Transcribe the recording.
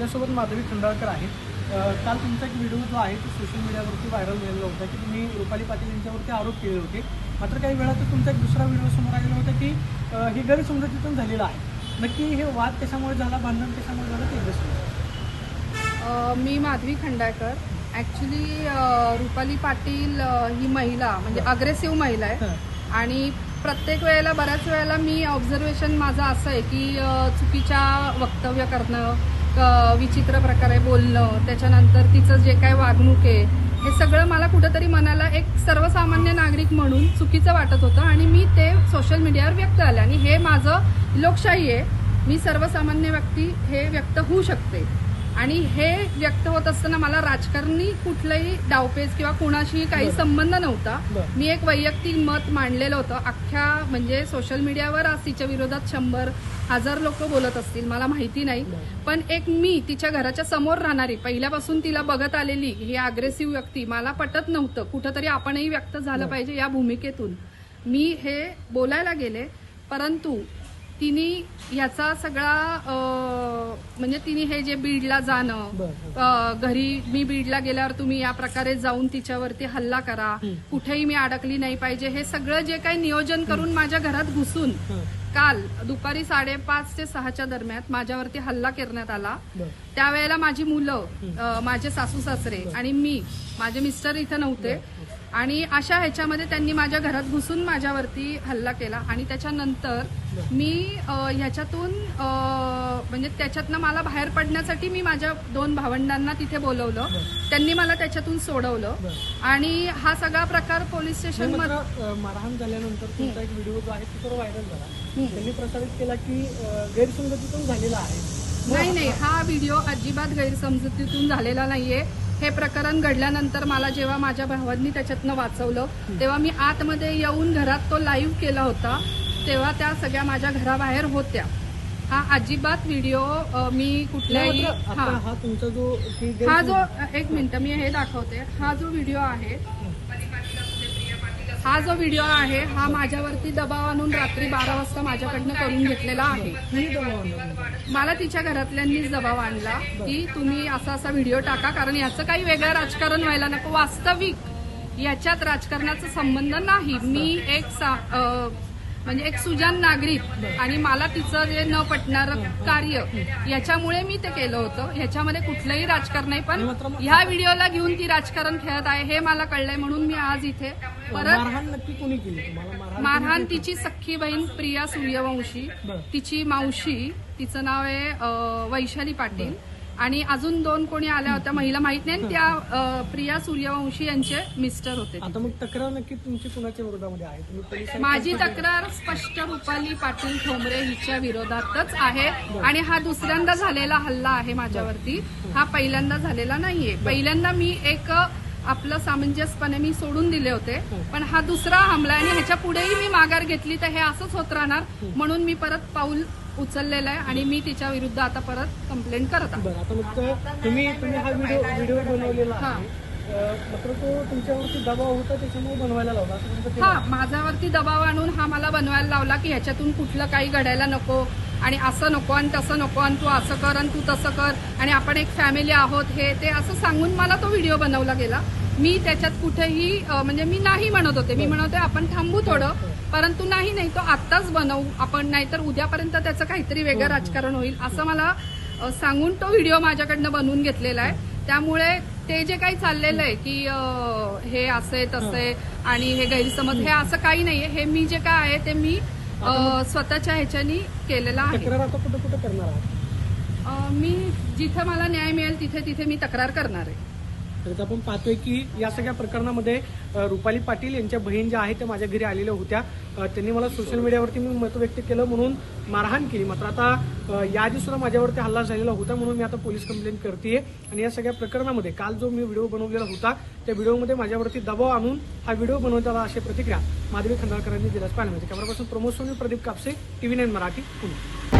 आपल्यासोबत माधवी खंडाळकर आहेत. काल तुमचा एक व्हिडिओ जो आहे तो सोशल मीडियावरती व्हायरल झालेला होता की तुम्ही रुपाली पाटील यांच्यावरती आरोप केले होते. मात्र काही वेळातच तुमचा एक दुसरा व्हिडिओ समोर आलेला होता की ही गैरसमजुतीतून झालेला आहे. नक्की हे वाद कशामुळे झाला भांडण कशामुळे झालं ते. अ, मी माधवी खंडाळकर. ॲक्च्युली रुपाली पाटील ही महिला म्हणजे अग्रेसिव्ह महिला आहे. आणि प्रत्येक वेळेला बऱ्याच वेळेला मी ऑब्झर्वेशन माझं असं आहे की चुकीच्या वक्तव्य करणं विचित्र प्रकारे बोलणं त्याच्यानंतर तिचं जे काय वागणूक आहे हे सगळं मला कुठंतरी मनाला एक सर्वसामान्य नागरिक म्हणून चुकीचं वाटत होतं आणि मी ते सोशल मीडियावर व्यक्त आले आणि हे माझं लोकशाही आहे. मी सर्वसामान्य व्यक्ती हे व्यक्त होऊ शकते. आणि हे व्यक्त होत असताना मला राजकारणी कुठलंही डावपेच किंवा कुणाशी काही. संबंध नव्हता. मी एक वैयक्तिक मत मांडलेलं होतं अख्ख्या म्हणजे सोशल मीडियावर आज तिच्या विरोधात शंभर हजार लोक बोलत असतील मला माहिती नाही. पण एक मी तिच्या घराच्या समोर राहणारी पहिल्यापासून तिला बघत आलेली ही अग्रेसिव्ह व्यक्ती मला पटत नव्हतं कुठंतरी आपणही व्यक्त झालं. पाहिजे या भूमिकेतून मी हे बोलायला गेले परंतु तिने ह्याचा सगळा म्हणजे तिने हे जे बीडला जाणं घरी मी बीडला गेल्यावर तुम्ही या प्रकारे जाऊन तिच्यावरती हल्ला करा. कुठेही मी अडकली नाही पाहिजे. हे सगळं जे काही नियोजन करून माझ्या घरात घुसून. काल दुपारी साडेपाच ते सहाच्या दरम्यान माझ्यावरती हल्ला करण्यात आला. त्यावेळेला माझी मुलं माझे सासू सासरे आणि मी माझे मिस्टर इथं नव्हते. आणि अशा ह्याच्यामध्ये त्यांनी माझ्या घरात घुसून माझ्यावरती हल्ला केला. आणि त्याच्यानंतर मी ह्याच्यातून म्हणजे त्याच्यातनं मला बाहेर पडण्यासाठी मी माझ्या दोन भावंडांना तिथे बोलवलं. त्यांनी मला त्याच्यातून सोडवलं. आणि हा सगळा प्रकार पोलीस स्टेशन मारहाण झाल्यानंतर तुमचा एक व्हिडिओ जो आहे तो व्हायरल झाला. त्यांनी प्रसारित केला की गैरसमजुतीतून झालेला आहे. नाही नाही. हा व्हिडिओ अजिबात गैरसमजुतीतून झालेला नाहीये. हे प्रकरण घडल्यानंतर मला जेव्हा माझ्या भावांनी त्याच्यातनं वाचवलं तेव्हा मी आतमध्ये येऊन घरात तो लाईव्ह केला होता. तेव्हा त्या सगळ्या माझ्या घराबाहेर होत्या. हा अजिबात व्हिडिओ मी कुठल्याही हा. तुमचा जो हा जो एक मिनिट मी हे दाखवते. हा जो व्हिडिओ आहे हा जो व्हिडिओ आहे हा माझ्यावरती दबाव आणून रात्री बारा वाजता माझ्याकडनं करून घेतलेला आहे. मला तिच्या घरातल्यांनीच दबाव आणला की तुम्ही असा असा व्हिडिओ टाका कारण याचं काही वेगळं राजकारण व्हायला नको. वास्तविक याच्यात राजकारणाचा संबंध नाही. मी एक सा- म्हणजे एक सुजान नागरिक आणि मला तिचं जे न पटणारं कार्य याच्यामुळे मी ते केलं होतं. ह्याच्यामध्ये कुठलंही राजकारण नाही पण ह्या व्हिडिओला घेऊन ती राजकारण खेळत आहे हे मला कळलंय म्हणून मी आज इथे परत मारहाण तिची सख्खी बहीण प्रिया सूर्यवंशी. तिची मावशी तिचं नाव आहे वैशाली पाटील. आणि अजून दोन कोणी आल्या होत्या महिला माहीत नाही. त्या अ, प्रिया सूर्यवंशी यांचे मिस्टर होते आता मग तक्रार नक्की तुमची कुणाच्या विरोधामध्ये आहे? तुम्ही पोलिसांना माझी तक्रार स्पष्ट रुपाली पाटील ठोंबरे हिच्या विरोधातच आहे. आणि हा दुसऱ्यांदा झालेला हल्ला आहे माझ्यावरती. हा पहिल्यांदा झालेला नाहीये. पहिल्यांदा मी एक आपलं सामंजस्यपणे मी सोडून दिले होते. पण हा दुसरा हमला आहे आणि ह्याच्या पुढेही मी माघार घेतली तर हे असंच होत राहणार. म्हणून मी परत पाऊल उचललेलं आहे आणि मी तिच्या विरुद्ध आता परत कंप्लेंट करत आहे. बरं आता मग तो- तुम्ही तुम्ही हा व्हिडिओ व्हिडिओ बनवलेला हा. आहे अ, मात्र तो तुमच्यावरती दबाव होता त्याच्यामुळे बनवायला लावला. असं तुमचं ते हा माझ्यावरती दबाव आणून हा मला बनवायला लावला की ह्याच्यातून कुठलं काही घडायला नको आणि असं नको आणि तसं नको आणि तू असं कर आणि तू तसं कर आणि आपण एक फॅमिली आहोत हे ते असं सांगून मला तो व्हिडिओ बनवला गेला. मी त्याच्यात कुठेही अं, म्हणजे मी नाही म्हणत होते. मी म्हणत होते आपण थांबू थोडं. परंतु नाही नाही तो आत्ताच बनवू आपण नाहीतर उद्यापर्यंत त्याचं काहीतरी वेगळं राजकारण होईल असं मला सांगून तो व्हिडिओ माझ्याकडनं बनवून घेतलेला आहे. त्यामुळे ते जे काही चाललेलं आहे की हे असे तसे आणि हे गैरसमज हे असं काही नाहीये. हे मी जे काय आहे ते मी स्वतःच्या ह्याच्यानी केलेलं आहे. मी जिथे मला न्याय मिळेल तिथे तिथे मी तक्रार करणार आहे. तर आपण पाहतोय की या सगळ्या प्रकरणामध्ये रुपाली पाटील यांच्या बहीण ज्या आहेत त्या माझ्या घरी आलेल्या होत्या. त्यांनी मला सोशल मीडियावरती मी मत व्यक्त केलं म्हणून मारहाण केली. मात्र आता या याआधी सुद्धा माझ्यावरती हल्ला झालेला होता म्हणून मी आता पोलीस कंप्लेंट करते आणि या सगळ्या प्रकरणामध्ये काल जो मी व्हिडिओ बनवलेला होता त्या व्हिडिओमध्ये माझ्यावरती दबाव आणून हा व्हिडिओ बनवताना अशी प्रतिक्रिया माधवी खंडाळकरांनी दिल्यास पाहिजे म्हणजे कॅमेरापासून प्रमोद सोनी प्रदीप कापसे टीव्ही नाईन मराठी पुणे.